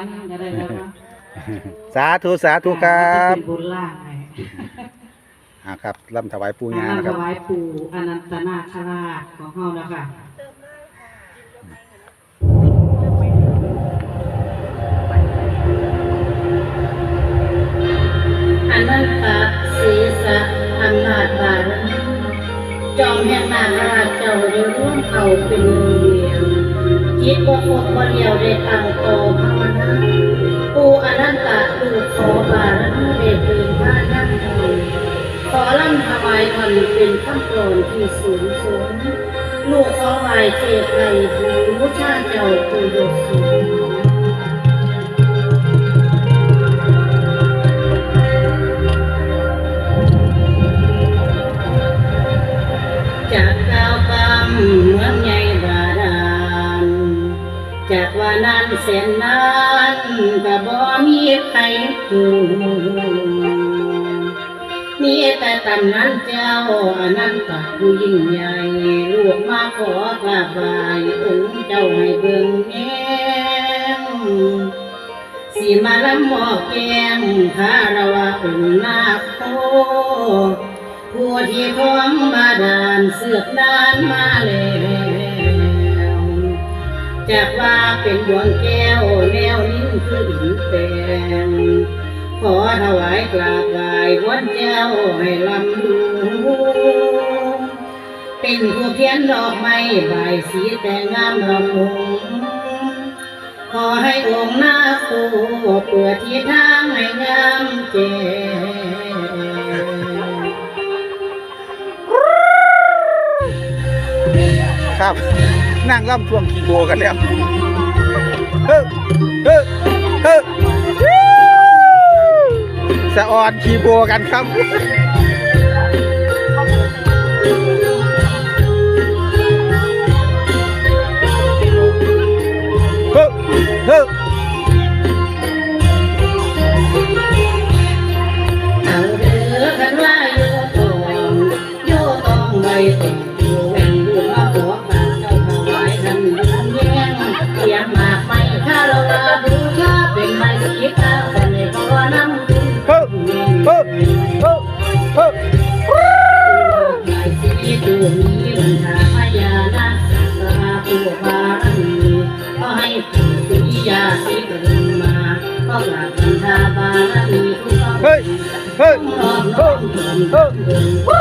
อันจะได้แล้วนะสาธุสาธุครับเป็นบุญล่างให้อ่าครับลำถวายปูอันญานั้นนะคถรับ วายปู่อนันตนาคราชของเฮาแล้วค่ะ อนันตศีสะอำนาจบารมีจอมแห่งนาคราชเจ้าได้ร่วมเขาเป็นหนึ่งเดียว จิตบ่คงบ่เดียวได้ตั้งโตภาวนาปูอนันตะลูกขอบารมีเด้เกินมานั่งเองขอลั่นถวายมันเป็นข้ามโกรนที่สูงสูงลูกขอไหวเทพไทยหูมุชาเจ้าปูยกสูง ว่านั้นแสนนานก็บ่มีใครหูมีแต่ตำนั้นเจ้าอนันตผู้ยิ่งใหญ่ ลูกมาขอกราบไหว้องค์เจ้าให้เบิ่งแย้มสีมาลำหมอกแกงคารวะองค์นาโคผู้ที่ของบาดาลเสือกดานมาแล้ว จากว่าเป็นดวงแก้วแนวลิ้นคือหินแดงขอถวายกราบไหว้วันเจ้าให้ลำดูเป็นผู้เพียนดอกไม้ใบายสีแต่งงามระมุงขอให้องค์หน้าครูเปิดที่ทางให้งามแจ้งครับ นั่งล่ำช่วงคีโบกันแล้วเฮ้เฮ้เฮ้สะออนคีโบกันครับ ฮ้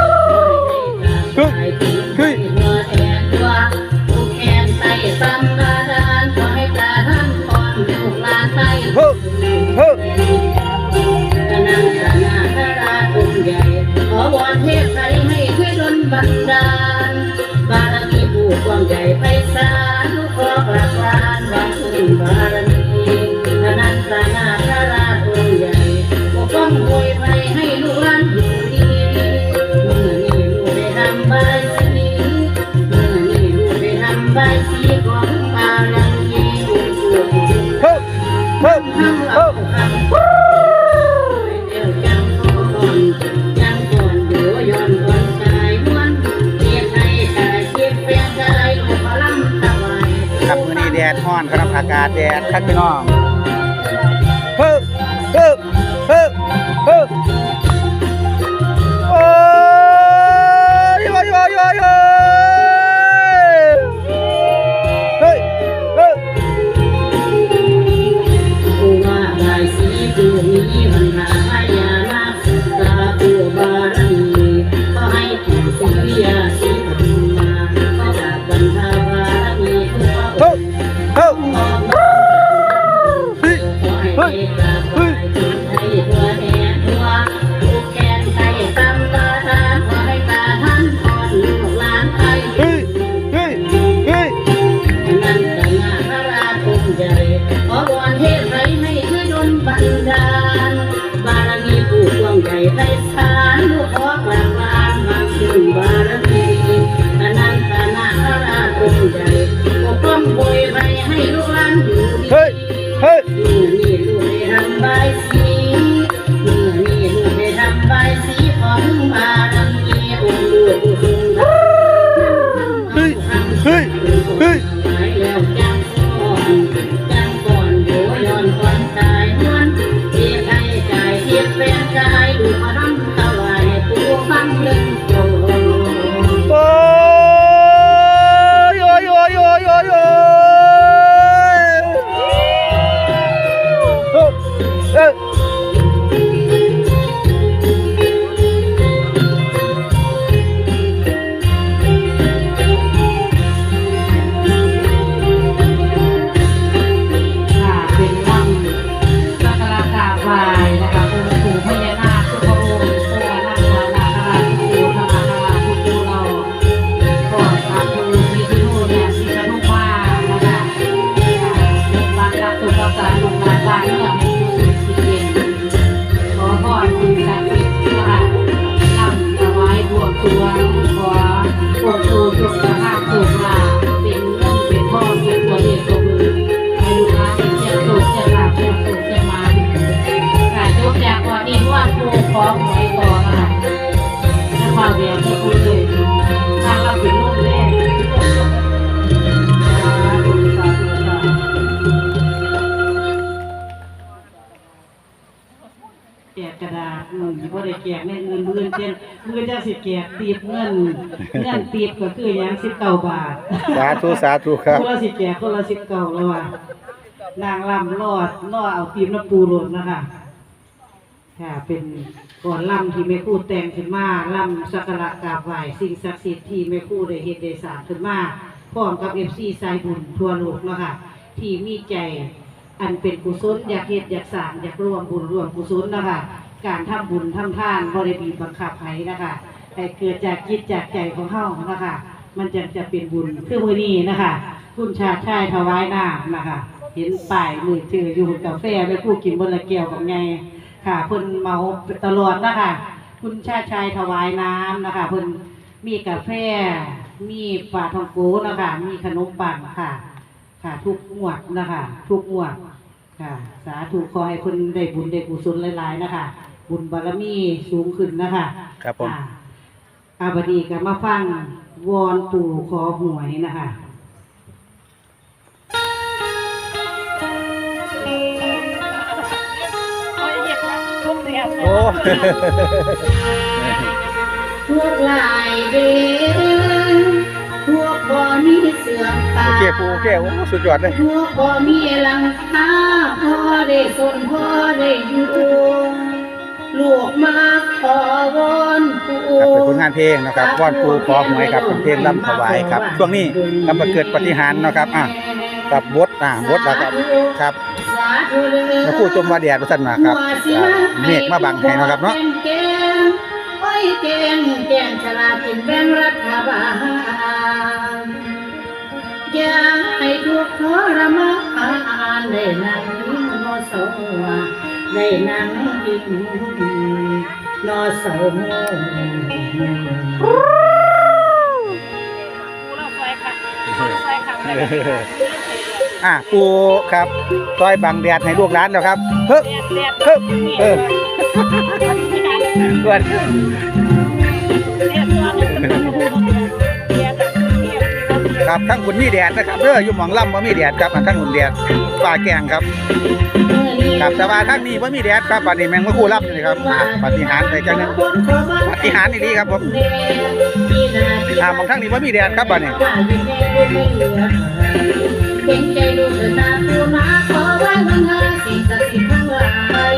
า ได้แจกในเงินเงินเจนเงินจะสิแจกตีบเงินเงินตีบก็คือหยัง19บาทสาธุสาธุครับ คนละสิแจกคนละ19แล้วว่ะนางลำรอดรอเอาตีบน้ำปูหล่นนะคะ ค่ะเป็นก่อนล่ำที่แม่ครู่แต่งขึ้นมาล่ำสักการะกราบไหว้สิ่งศักดิ์สิทธิ์ที่แม่ครู่ได้เฮ็ดได้สร้างขึ้นมาพร้อมกับ FC สายบุญทั่วโลกเนาะค่ะที่มีใจอันเป็นกุศลอยากเฮ็ดอยากสร้างอยากร่วมบุญร่วมกุศลเนาะค่ะ การทำบุญทำทานบ่ได้บีบังคับใครนะคะแต่เกิดจากจิตจากใจของเฮานะคะมันจะจะเป็นบุญคือมือนี้นะคะคุณชาชายถวายน้ำนะคะ เห็นป้ายมือถืออยู่กาแฟแม่ครู่กินบนละแก้วกับไงค่ะเพิ่นเมาตลอดนะคะ คุณชาชายถวายน้ำนะคะเพิ่นมีกาแฟ มีปลาทองโกนะคะ มีขนมปังค่ะ ค่ะ ทุกงวดนะคะ ทุกงวดค่ะ สาธุขอให้เพิ่นได้บุญได้กุศลหลายๆนะคะ บุญบารมีสูงขึ้นนะคะครับผม อ่าอาบดีก็มาฟังวอนปู่ขอหวยนะคะโอ้ พวกลายเดินพวกบ่มีเสื่อมตา โอเคปูโอเคโอ้สุดยอดเลย พวกบ่มีหลังคาพอได้สนพอได้อยู่ ลูกมาขอวอนปู่ครับเป็นผลงานเพลงนะครับว่อนปูขอหวยครับเป็นเพลงรำถวายครับ ช่วงนี้กำลังเกิดปฏิหารย์เนาะครับอะกับบทอะบทแล้วครับครับสาธุเด้อมาพูดจมว่าแดดประสันมาครับอ่าเมฆมาบังให้เนาะครับเนาะแกงโอ้ยแกงแกงฉลาดกินแบ่งรัฐบาลอย่าให้ทุกข์ทรมานได้นั่งนอสวาได้นั่งกิน นอสวอะปูครับซอยบังแดดให้ลูกหลานแล้วครับเฮ้ยเฮ้ยเออส่วนครับข้างบนมีแดดนะครับเด้ออยู่หมองล่ำว่ามีแดดครับอันข้างบนแดดป่าแกงครับ ครับแต่ว่าข้างนี้ว่ามีแดดครับบัดนี้แมงมะคู่ล่ำเลยครับปฏิหารย์ไปจังนึงปฏิหารนี่ดีครับผมอ่าบางข้างนี้ว่ามีแดดครับบัดนี้เป็นใจลูกตาผู้มาขอไว้วันหาสิ่งศักดิ์สิทธิ์ทั้งหลาย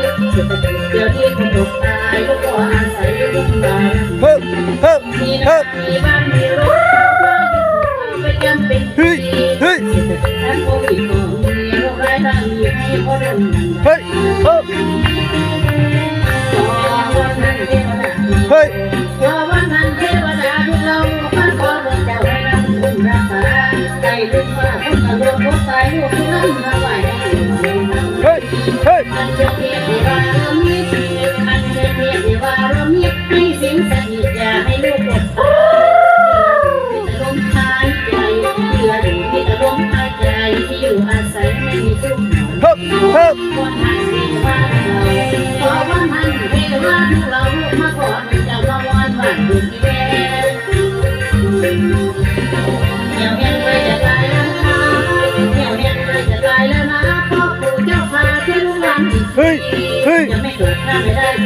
เดี๋ยวนี้คงตกตายก็ขออาศัยลูกหลานเฮ้ยเฮ้ยมีเฮ้นายมี ยให้เฮ้ย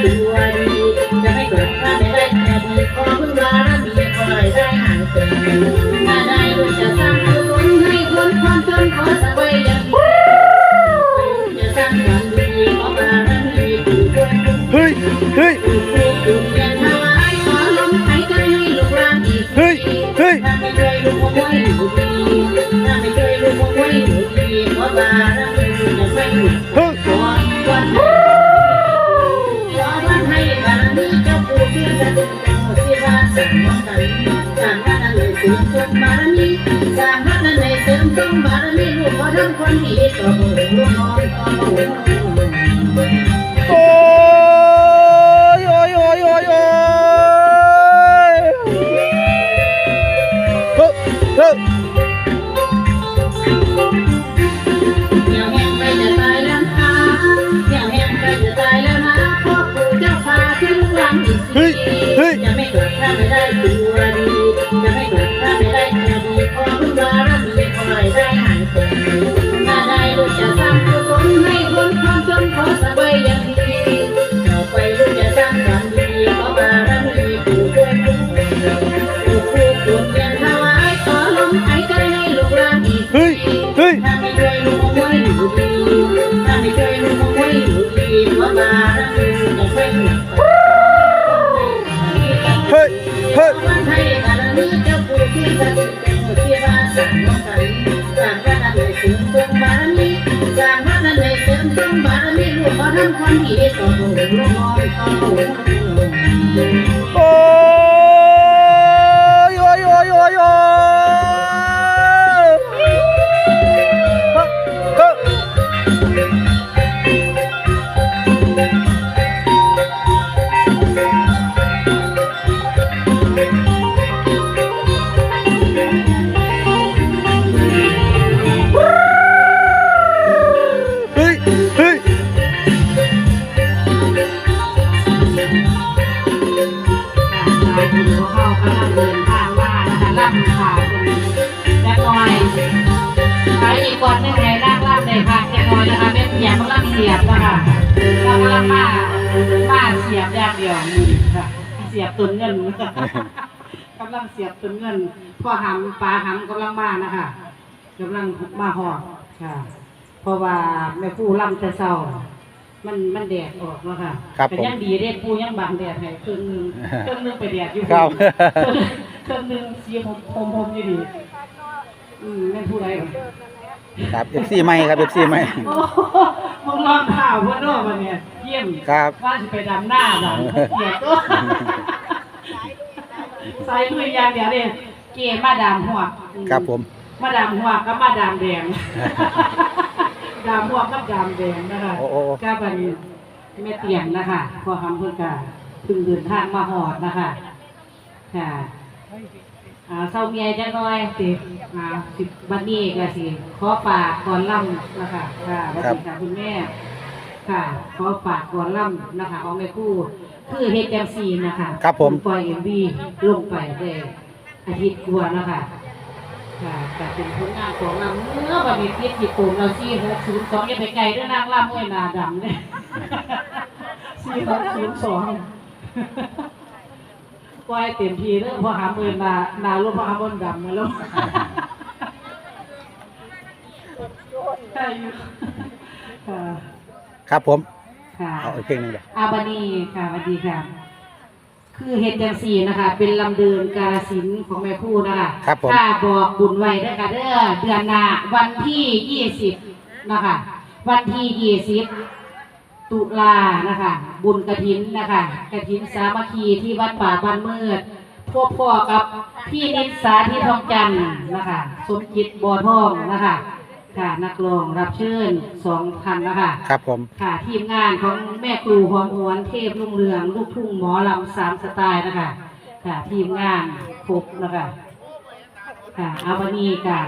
ข้าไม่ได้ตัวดีจะให้เกิดข้าไม่ได้แค่ดีขอพึ่งบารมีขอยได้หางเป็นถ้าได้ลูจะ คนดีต่อบุญลูกน้องต่อบุญานคนดีต้องโหลงนอนต้อง มาหอดค่ะ เพราะว่าแม่ผู้ล่ำแต่เศร้า มันมันแดดออกแล้วค่ะครับเป็นผมยังดีเด้ผู้ยังบังแดดให้ครึ่งหนึงครึ่งหนึงไปแดดอยู่ครับครึ่งหนึงสีผมผมผมอยู่ดีอืมแม่นผู้ใดวะครับเอฟซีไม่ครับเอฟซีไม่ โอ้มึงลองข่าวเพื่อนด้วยมันเนี่ยเยี่ยมครับ ว่าจะไปดำหน้าดำเกลียดตัว ใส่มือยางเดียวเนี่ยเกลียดมาดำหัวครับผม มาดำหัวก็มาดำแดงดำหัวก็ดำแดงนะคะโอ้โอ้โอ้ก็เป็นแม่เตียงนะคะพอคำเพื่อนกาพึ่งเดินทางมาหอดนะคะค่ะอ่าเศร้าเมียจังน้อยสิอ่าสิบวันนี้ก็สิขอฝากก่อนล่ำนะคะค่ะวันนี้ค่ะคุณแม่ ค่ะขอฝากก่อนล่ำนะคะของแม่คู่คือเฮดจังซีนะคะครับผม ปล่อยเอ็มวีลงไปได้อาทิตย์กว่านะคะ ค่ะแต่เป็นผลงานของเราเมื่อวันนี้เทียบญี่ปุ่นเราสี่หกศูนย์สองยังไปไกลด้วยนางล่ำห้วยนาดำเนี่ยสี่หกศูนย์สองปล่อยเต็มทีเรื่องพอหาเมือนานาลูกพอหาบนดำมาแล้วใช่อยู่ค่ะครับผม ค่ะเอาอีกเพลงหนึงเดี๋ยวอาบานีค่ะสวัสดีค่ะ คือเฮ็ดจังสี่นะคะ เป็นลำเดินกาลสินธุ์ของแม่พูนะคะครับผม ถ้าบอกบุญไว้เด้อค่ะเด้อเดือนหน้าวันที่ยี่สิบนะคะ วันที่ยี่สิบตุลานะคะ บุญกระถินนะคะกระถินสามัคคีที่วัดป่าบ้านมืดพวกพ่อกับพี่นิสาที่ทองจันทร์นะคะ สมจิตบัวทองนะคะ ค่ะนักร้องรับเชิญสองพันนะคะครับผม ค่ะทีมงานของแม่ครูหอมหวนเทพรุ่งเรืองลูกทุ่งหมอลำสามสไตล์นะคะค่ะทีมงานครบนะคะค่ะเอาวันนี้ค่ะ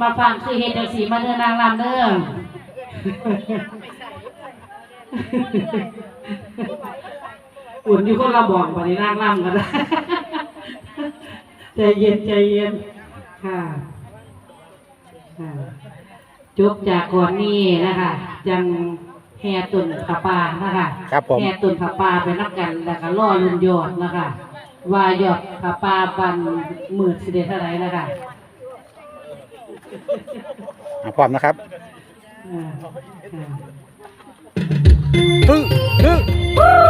มาฟังคือเฮดจังสีมาเดินนางลำเด้ออุ่นอยู่คนละบอกวันนี้นางลำกันนะใจเย็นใจเย็นค่ะค่ะ จบจากก่อนนี้นะคะจังแห่ตุนผาปานะคะครับผม แห่ตุนผาปาไปนักกันแล้วก็ล่อลุนยอดนะคะว่ายอดผาปาบันหมื่นสิเดเท่าไหรนะคะอะพร้อมนะครับอ่าอ่าฮึฮึครั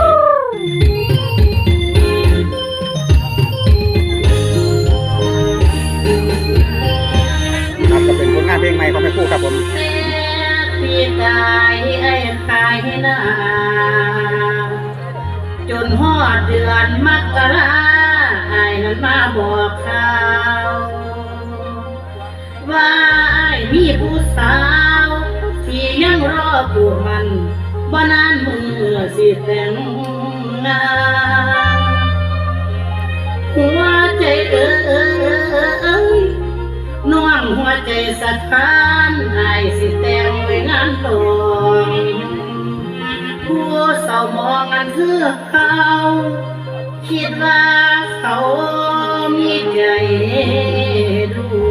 ใหม่ของแม่คู่ครับผมแต่ปีกายไอ้ขายนาจนหอดเดือนมกราไอ้นั้นมาบอกข่าวว่าไอ้มีผู้สาวที่ยังรอปลูกมันบ่นานมือสิแต่งงานหัวใจเอ้ย น้องหัวใจสะท้านไอ้สิแต่งไว้งานตองผู้เศร้ามองอันคือเขา คิดว่าเขามีใจดู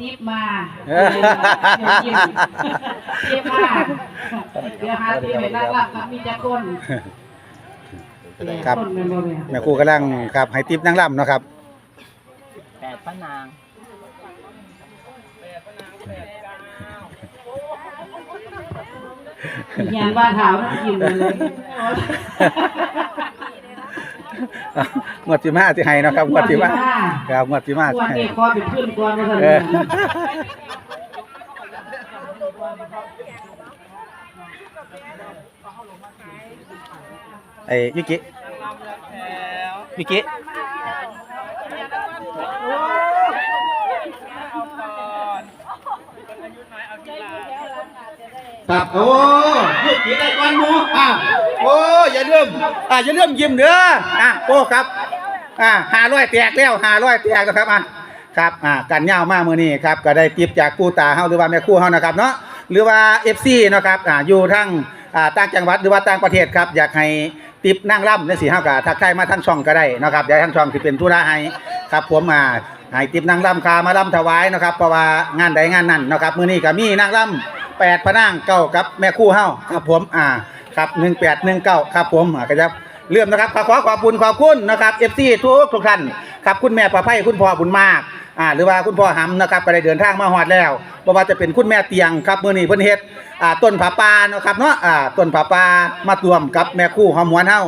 ติบมาเดี๋ยวยิ้มติบมาเดี๋ยวหาติบให้นางรำครับมีจักคนครับคนแม่นบ่แม่แม่ครูกำลังครับให้ทิปนั่งล่ำเนาะครับ แปดป้านางยานว่าเท้ายิ้มเลย งวดที่มาที่ให้เนาะครับงวดที่มาครับงวดที่มาควที่รให้เอกคอเป็นเพื่อนก่อนว่าซั่นเออไอ้ยุกิยุกิครับโอ้ยุกิได้ก้อนหมูอ้าว โอ้อย่าลืมอ่าอย่าลืมยิ้มเด้ออะโอ้ครับอ่าหาร้อยแตกแล้วหาร้อยแตกแล้วครับอะครับอ่ากันยาวมากมือนี้ครับก็ได้ติปจากปู่ตาเฮาหรือว่าแม่ครู่เฮานะครับเนาะหรือว่า FC เนาะครับอ่าอยู่ทั้งอ่าต่างจังหวัดหรือว่าต่างประเทศครับอยากให้ติปนั่งร่ำในสีเฮาก็ทักทายมาทั้งช่องก็ได้นะครับอยากทั้งช่องที่เป็นธุระให้ครับผมมาให้ติปนั่งร่ำคามาร่ำถวายนะครับเพราะว่างานใดงานนั้นนะครับมื้อนี้ก็มีนั่งร่ำแปดพระนางเก้ากับแม่คู่เฮาครับผมอ่า ครับ1819ครับผมอ่าก็จะเรื่องนะครับขอขอขอบคุณขอบคุณนะครับเอฟซีทุกทุกท่านครับคุณแม่ประไพคุณพ่อบุญมากอ่าหรือว่าคุณพ่อหำนะครับก็ได้เดินทางมาฮอดแล้วบ่ว่าจะเป็นคุณแม่เตียงครับเมื้อนี้เพิ่นเฮ็ดอ่าต้นผาปานะครับเนาะอ่าต้นผาปามารวมกับแม่คู่หอมหวนเฮา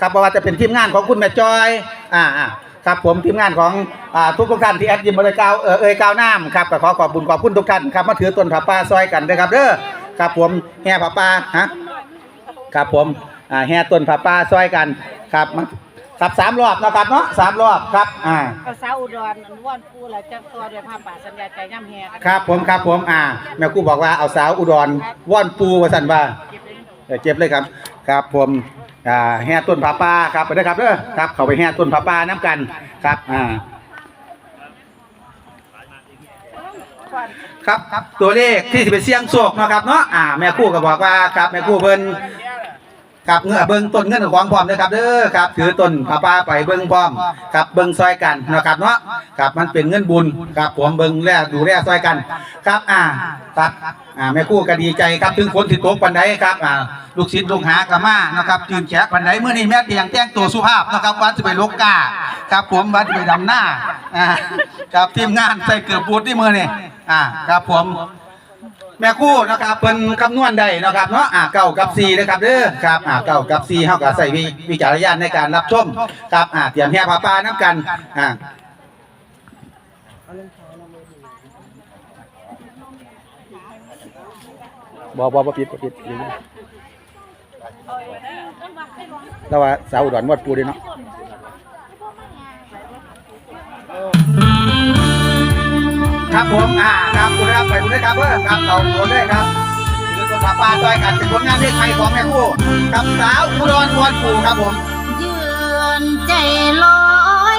ครับบ่ว่าจะเป็นทีมงานของคุณแม่จอยอ่าอ่าครับผมทีมงานของอ่าทุกทุกท่านที่แอดยิมบริการเออเอ่ยกาวน้ำครับก็ขอขอบคุณขอบคุณทุกท่านครับมาถือต้นผาป่าซอยกันเด้อครับเด้อครับผมแห่ผาป่าฮะ ครับผมอ่าแห่ต้นผ้าป่าซอยกันครับมาครับสามรอบเนาะครับเนาะสามรอบครับอ่า ภาษาอุดรอันว่อนปูแล้วจับตัวด้วยผ้าป่าสัญญาใจย่ำแฮกันครับผมครับผมอ่าแม่ครูบอกว่าเอาสาวอุดรว่อนปูว่าสั่นว่าเออเจ็บเลยครับ ครับผมอ่าแห่ต้นผ้าป่าครับไปเด้อครับเด้อครับเข้าไปแห่ต้นผ้าป่าน้ำกันครับอ่าครับครับตัวเลขที่สิเป็นเสียงโศกเนาะครับเนาะอ่าแม่ครูก็บอกว่าครับแม่ครูเพิ่น ครับเงื่อเบิ้งต้นเงินของพร้อมเด้อครับเด้อครับถือต้นผ้าป่าไปเบิ้งพร้อมครับเบิ้งซอยกันนะครับเนาะครับมันเป็นเงินบุญครับผมเบิ้งแลดูแลซอยกัน ครับอ่าครับอ่าแม่คู่ก็ดีใจครับถึงฝนสิดตกปันใดครับอ่าลูกศิษย์ลูกหากะมานะครับจืนแฉปันใดเมื่อนี้แม่เตียงแต่งตัวสุภาพนะครับวันจะไปลกกาครับผมวันจะไปดำหน้าอ่าครับทีมงานใส่เกือบบูทที่มือนี่อ่าครับผม แม่คู่นะครับเพิ่นคำนวณได้นะครับเนาะอ่าเก้ากับสี่นะครับเด้อครับอ่าเก้ากับสี่เฮาก็ใส่วิวิจารณญาณในการรับชมครับอ่าเตรียมแห่ผ้าป่าน้ำกันอ่าบ่บ่บ่ปิดบ่ปิดแล้วว่าสาวอุดรวัดปูด้วยเนาะ ครับผมอ่าครับคุณครับไปคุณได้ครับเพื่อครับเราคนด้วยครับคือคนขับปลาซอยกันเป็นผลงานเพลงไทยของแม่คู่กับสาวอุดรวอนปู่ครับผม ยืนใจลอย